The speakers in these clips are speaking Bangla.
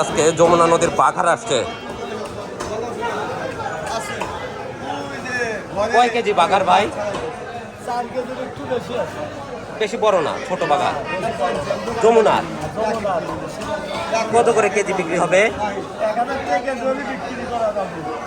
আজকে যমুনা নদীর পাখার আসছে। কয় কেজি বাঘার ভাই? বেশি বড় না, ছোট বাঘা যমুনার কত করে কেজি বিক্রি হবে?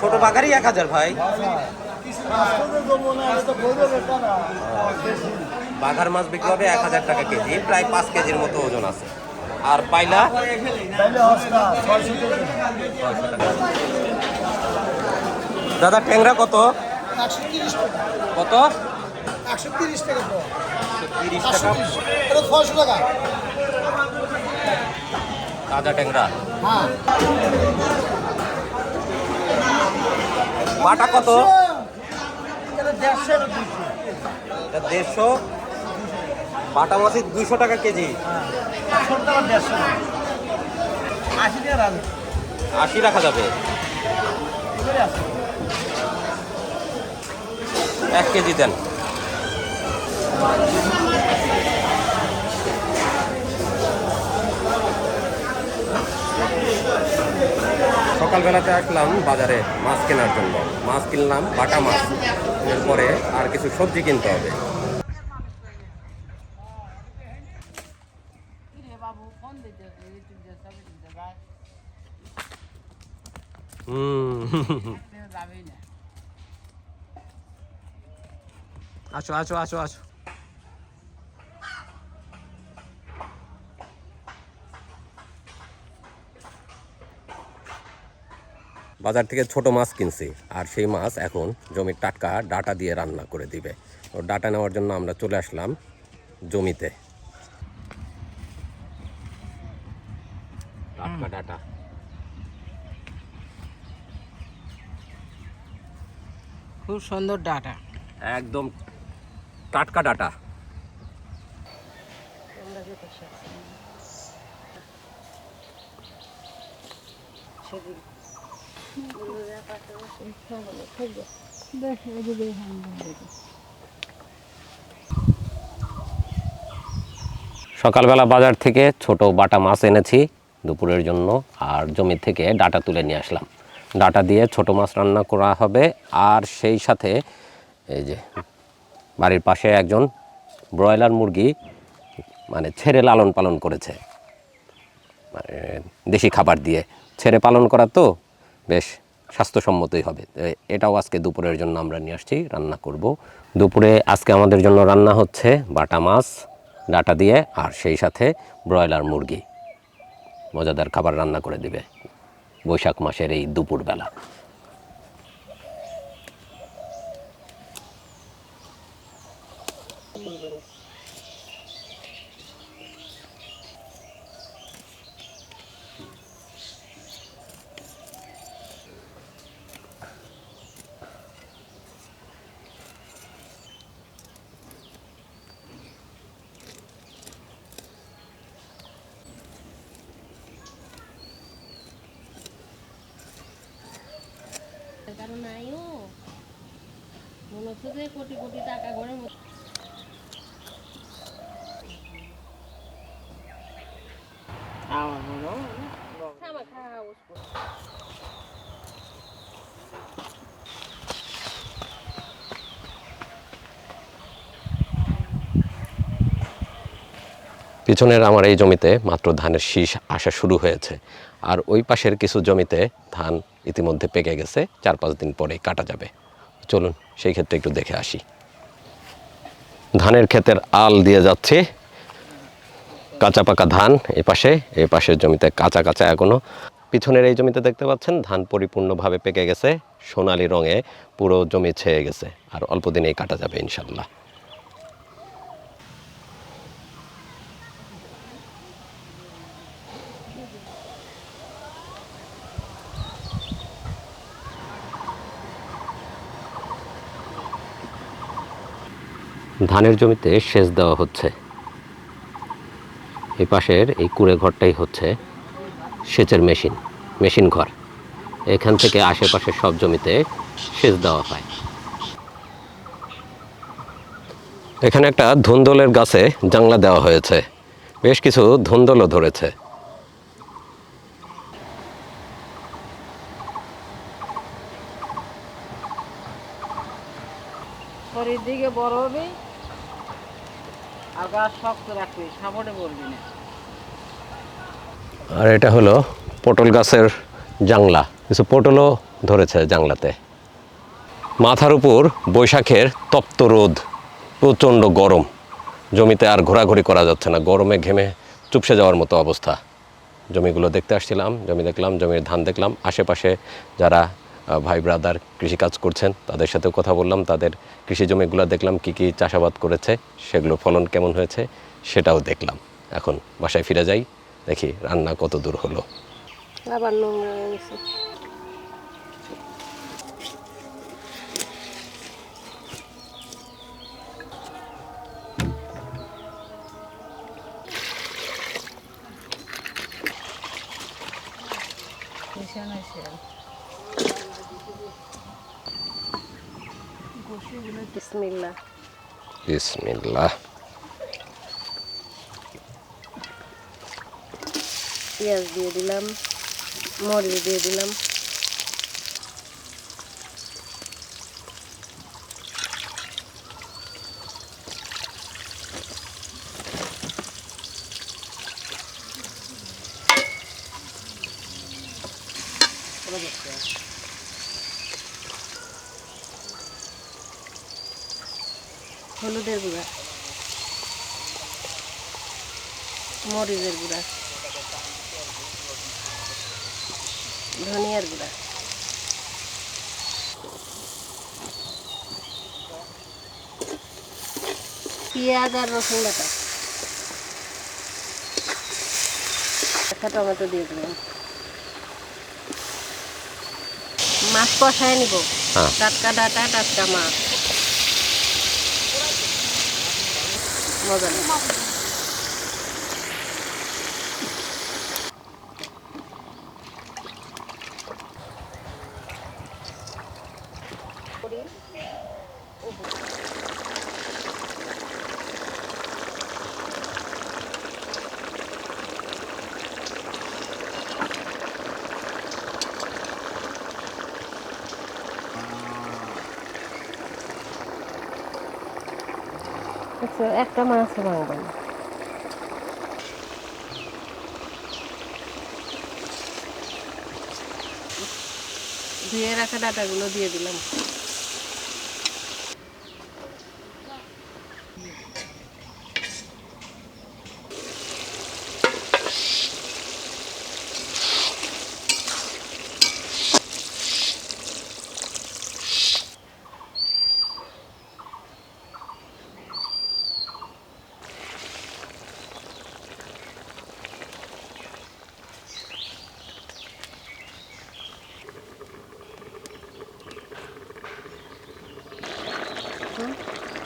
ছোট বাঘারই এক হাজার ভাই। বাঘার মাছ বিক্রি হবে এক হাজার টাকা কেজি, প্রায় পাঁচ কেজির মতো ওজন আছে। আর পাইলা? দাদা, ট্যাংরা কত? কত? তিরিশ তিরিশ টাকা ট্যাংরা। বাটা কত? দেড়শো এটা দুশো এটা দেড়শো বাটা মাছের দুইশো টাকা কেজি। আশি রাখা যাবে। এক কেজি দেন। সকালবেলাতে আসলাম বাজারে মাছ কেনার জন্য। মাছ কিনলাম, বাটা মাছ। এরপরে আর কিছু সবজি কিনতে হবে। আসো আসো আসো আসো। বাজার থেকে ছোট মাছ কিনছি, আর সেই মাছ এখন জমির টাটকা ডাটা দিয়ে রান্না করে দিবে। ও ডাটা নেওয়ার জন্য আমরা চলে আসলাম জমিতে টাটকা ডাটা খুব সুন্দর ডাটা। একদম টাটকা ডাটা। সকালবেলা বাজার থেকে ছোট বাটা মাছ এনেছি দুপুরের জন্য আর জমি থেকে ডাটা তুলে নিয়ে আসলাম। ডাটা দিয়ে ছোট মাছ রান্না করা হবে। আর সেই সাথে এই যে বাড়ির পাশে একজন ব্রয়লার মুরগি মানে ছেড়ে লালন পালন করেছে। মানে দেশি খাবার দিয়ে ছেড়ে পালন করা তো বেশ স্বাস্থ্যসম্মতই হবে। এটাও আজকে দুপুরের জন্য আমরা নিয়ে আসছি, রান্না করব। দুপুরে আজকে আমাদের জন্য রান্না হচ্ছে বাটা মাছ, ডাটা দিয়ে, আর সেই সাথে ব্রয়লার মুরগি। মজাদার খাবার রান্না করে দিবে। বৈশাখ মাসের এই দুপুরবেলা। কারণ আইও মনে হচ্ছে যে কোটি কোটি টাকা খাওয়া উস্কো। পিছনের আমার এই জমিতে মাত্র ধানের শীষ আসা শুরু হয়েছে। আর ওই পাশের কিছু জমিতে ধান ইতিমধ্যে পেকে গেছে, চার পাঁচ দিন পরেই কাটা যাবে। চলুন, সেই ক্ষেত্রে একটু দেখে আসি। ধানের ক্ষেতের আল দিয়ে যাচ্ছে। কাঁচা পাকা ধান এ পাশে, এ পাশের জমিতে কাঁচা কাঁচা এখনও। পিছনের এই জমিতে দেখতে পাচ্ছেন, ধান পরিপূর্ণভাবে পেকে গেছে, সোনালি রঙে পুরো জমি ছেয়ে গেছে, আর অল্প দিনেই কাটা যাবে ইনশাল্লাহ ধানের জমিতে সেচ দেওয়া হচ্ছে। এই পাশের এই কুড়ে ঘরটাই হচ্ছে সেচের মেশিন মেশিন ঘর। এখান থেকে আশেপাশের সব জমিতে সেচ দেওয়া হয়। এখানে একটা ধুন্দলের গাছে জাংলা দেওয়া হয়েছে। বেশ কিছু ধুন্দলও ধরেছে। দিকে বড় হবে আর এটা হলো পটল গাছের জাংলা। কিছু পটলও ধরেছে জাংলাতে। মাথার উপর বৈশাখের তপ্ত রোদ, প্রচণ্ড গরম। জমিতে আর ঘোরাঘুরি করা যাচ্ছে না। গরমে ঘেমে চুপসে যাওয়ার মতো অবস্থা। জমিগুলো দেখতে আসছিলাম, জমি দেখলাম, জমির ধান দেখলাম। আশেপাশে যারা ভাই ব্রাদার কৃষিকাজ করছেন তাদের সাথেও কথা বললাম তাদের কৃষি জমিগুলো দেখলাম কি কি চাষাবাদ করেছে সেগুলো ফলন কেমন হয়েছে সেটাও দেখলাম। এখন বাসায় ফিরে যাই দেখি রান্না কত দূর হলো। আবার নোংরা হয়ে গেছে। বিসমিল্লাহ। বিসমিল্লাহ। পেঁয়াজ দিয়ে দিলাম মরিচ দিয়ে দিলাম। হলুদের গুঁড়া মরিচের গুঁড়া ধনিয়ার গুঁড়া। পেঁয়াজ আর রসুন বাটা। একটা টমেটো দিয়ে দিলাম। মাছ কষায় নিব। হ্যাঁ। টাটকা ডাটা টাটকা মাছ। মজা লাগে আচ্ছা, একটা মাছ না। ধুয়ে রাখা ডাটাগুলো দিয়ে দিলাম।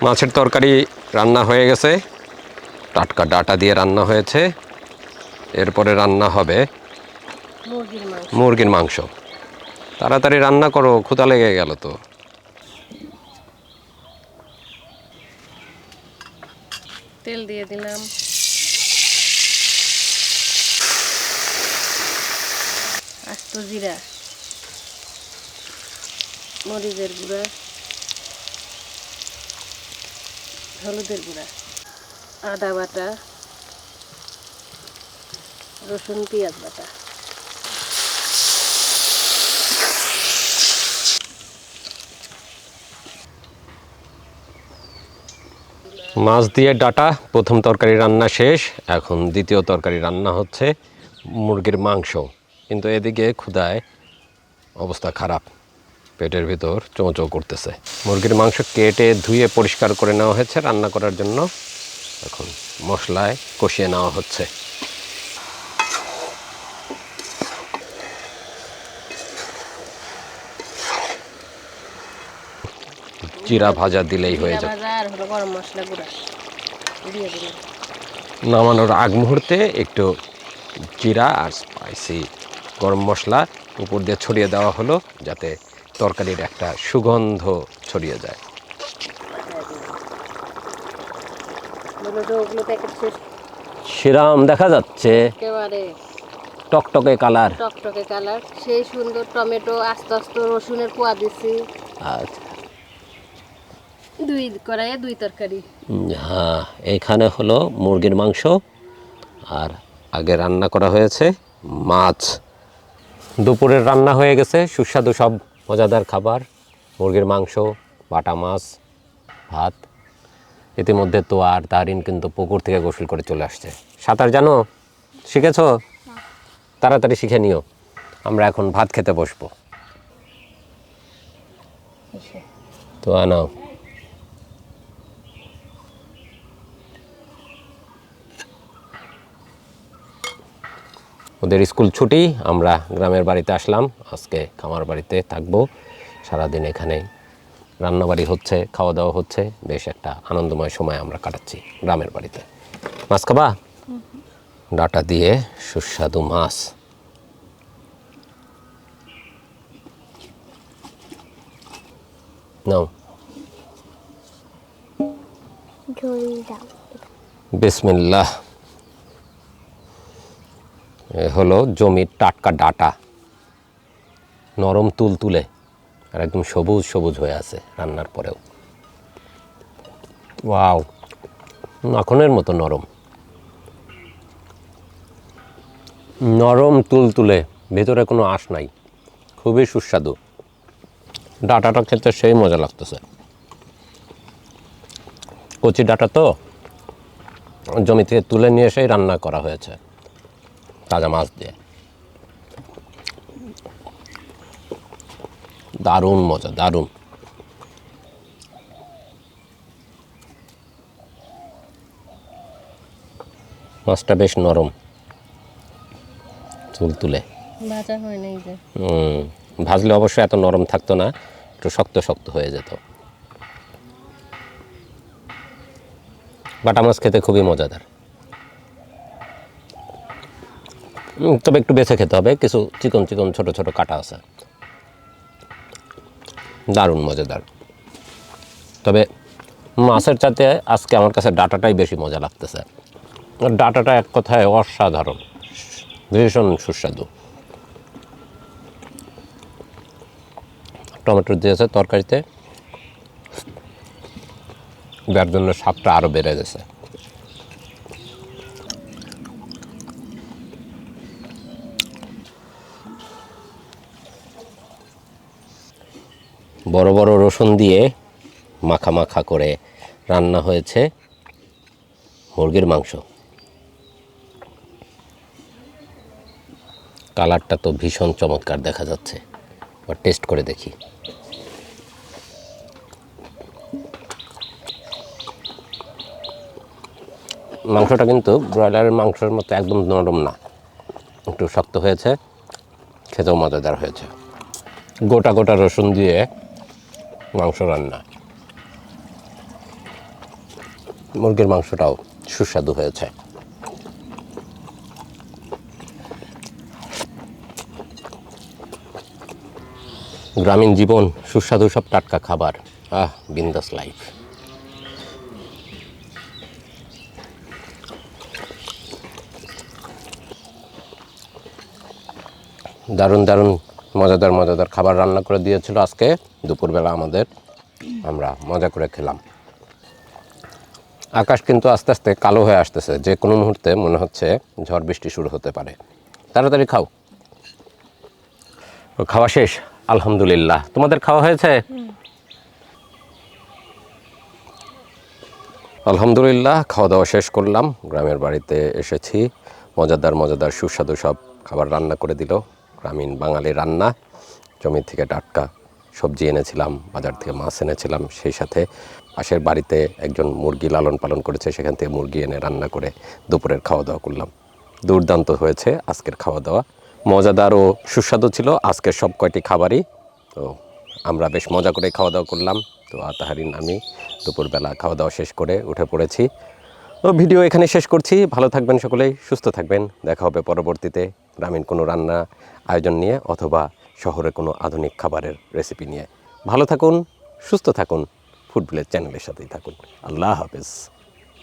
মাছের তরকারি রান্না হয়ে গেছে। টাটকা ডাটা দিয়ে রান্না হয়েছে। এরপরে রান্না হবে মুরগির মাংস। তাড়াতাড়ি রান্না করো ক্ষুধা লেগে গেল তো। তেল দিয়ে দিলাম। আস্ত জিরা মরিচের গুঁড়া। হলুদের গুঁড়া, আদা বাটা, রসুন, পেঁয়াজ বাটা। মাছ দিয়ে ডাটা, প্রথম তরকারি রান্না শেষ, এখন দ্বিতীয় তরকারি রান্না হচ্ছে মুরগির মাংস। কিন্তু এদিকে ক্ষুধায় অবস্থা খারাপ। পেটের ভিতর চোঁচো করতেছে। মুরগির মাংস কেটে ধুয়ে পরিষ্কার করে নেওয়া হয়েছে রান্না করার জন্য। এখন মশলায় কষিয়ে নেওয়া হচ্ছে। জিরা ভাজা দিলেই হয়ে যাবে। নামানোর আগ মুহূর্তে একটু জিরা আর স্পাইসি গরম মশলা উপর দিয়ে ছড়িয়ে দেওয়া হলো যাতে তরকারির একটা সুগন্ধ ছড়িয়ে যায়। শিরাম দেখা যাচ্ছে। টকটকে কালার। টকটকে কালার। সেই সুন্দর টমেটো আস্তে আস্তে রসুনের কোয়া দিছি। আচ্ছা। দুই কড়াইয়ে দুই তরকারি। হ্যাঁ এখানে হলো মুরগির মাংস আর আগে রান্না করা হয়েছে মাছ। দুপুরের রান্না হয়ে গেছে সুস্বাদু সব মজাদার খাবার মুরগির মাংস বাটা মাছ ভাত। ইতিমধ্যে তো আর তারিন কিন্তু পুকুর থেকে গোসল করে চলে আসছে। সাঁতার জানো? শিখেছ? তাড়াতাড়ি শিখে নিও। আমরা এখন ভাত খেতে বসবো। তো আনাও। ওদের স্কুল ছুটি আমরা গ্রামের বাড়িতে আসলাম আজকে খামার বাড়িতে থাকব। সারাদিন এখানে রান্নাবাড়ি হচ্ছে খাওয়া দাওয়া হচ্ছে বেশ একটা আনন্দময় সময় আমরা কাটাচ্ছি গ্রামের বাড়িতে। মাছ খাবা? ডাটা দিয়ে সুস্বাদু মাছ। নাও। বিসমিল্লাহ। হলো জমির টাটকা ডাটা। নরম তুল তুলে আর একদম সবুজ সবুজ হয়ে আছে রান্নার পরেও। ওয়াও, মাখনের মতো নরম। নরম তুল তুলে ভেতরে কোনো আঁশ নাই, খুবই সুস্বাদু। ডাটাটা খেতে সেই মজা লাগতেছে। কচি ডাটা তো জমি থেকে তুলে নিয়ে এসেই রান্না করা হয়েছে। তাজা মাছ দিয়ে। দারুণ মজা দারুণ। মাছটা বেশ নরম। চুল তুলে। ভাজলে অবশ্যই এত নরম থাকতো না একটু শক্ত শক্ত হয়ে যেত। বাটা মাছ খেতে খুবই মজাদার। তবে একটু বেছে খেতে হবে। কিছু চিকন চিকন ছোট ছোট কাটা আছে। দারুণ, মজাদার। তবে মাছের চাতে আজকে আমার কাছে ডাটাটাই বেশি মজা লাগতেছে। ডাটাটা এক কথায় অসাধারণ। ভীষণ সুস্বাদু। টমেটো দিয়েছে তরকারিতে। যার জন্য স্বাদটা আরও বেড়ে গেছে। বড় বড় রসুন দিয়ে মাখা মাখা করে রান্না হয়েছে মুরগির মাংস। কালারটা তো ভীষণ চমৎকার দেখা যাচ্ছে। এবার টেস্ট করে দেখি। মাংসটা কিন্তু ব্রয়লারের মাংসের মতো একদম নরম না। একটু শক্ত হয়েছে, খেতেও মজাদার হয়েছে। গোটা গোটা রসুন দিয়ে মাংস রান্না। মুরগির মাংসটাও সুস্বাদু হয়েছে। গ্রামীণ জীবন, সুস্বাদু সব টাটকা খাবার। আহ, বিন্দাস লাইফ দারুণ দারুণ মজাদার মজাদার খাবার রান্না করে দিয়েছিল আজকে। দুপুরবেলা আমাদের আমরা মজা করে খেলাম। আকাশ কিন্তু আস্তে আস্তে কালো হয়ে আসতেছে। যে কোনো মুহূর্তে মনে হচ্ছে ঝড় বৃষ্টি শুরু হতে পারে। তাড়াতাড়ি খাও। খাওয়া শেষ? আলহামদুলিল্লাহ। তোমাদের খাওয়া হয়েছে? আলহামদুলিল্লাহ, খাওয়া দাওয়া শেষ করলাম। গ্রামের বাড়িতে এসেছি। মজাদার মজাদার সুস্বাদু সব খাবার রান্না করে দিল। গ্রামীণ বাঙালি রান্না। জমি থেকে টাটকা সবজি এনেছিলাম, বাজার থেকে মাছ এনেছিলাম। সেই সাথে পাশের বাড়িতে একজন মুরগি লালন পালন করেছে, সেখান থেকে মুরগি এনে রান্না করে দুপুরের খাওয়া দাওয়া করলাম। দুর্দান্ত হয়েছে আজকের খাওয়া দাওয়া মজাদার ও সুস্বাদু ছিল আজকের সব কয়টি খাবারই। তো আমরা বেশ মজা করে খাওয়া দাওয়া করলাম। তো আতাহারিন আমি দুপুরবেলা খাওয়া দাওয়া শেষ করে উঠে পড়েছি। তো ভিডিও এখানে শেষ করছি। ভালো থাকবেন সকলেই, সুস্থ থাকবেন। দেখা হবে পরবর্তীতে। গ্রামীণ কোনো রান্না আয়োজন নিয়ে অথবা শহরে কোনো আধুনিক খাবারের রেসিপি নিয়ে। ভালো থাকুন, সুস্থ থাকুন ফুটবলের চ্যানেলের সাথেই থাকুন। আল্লাহ হাফেজ।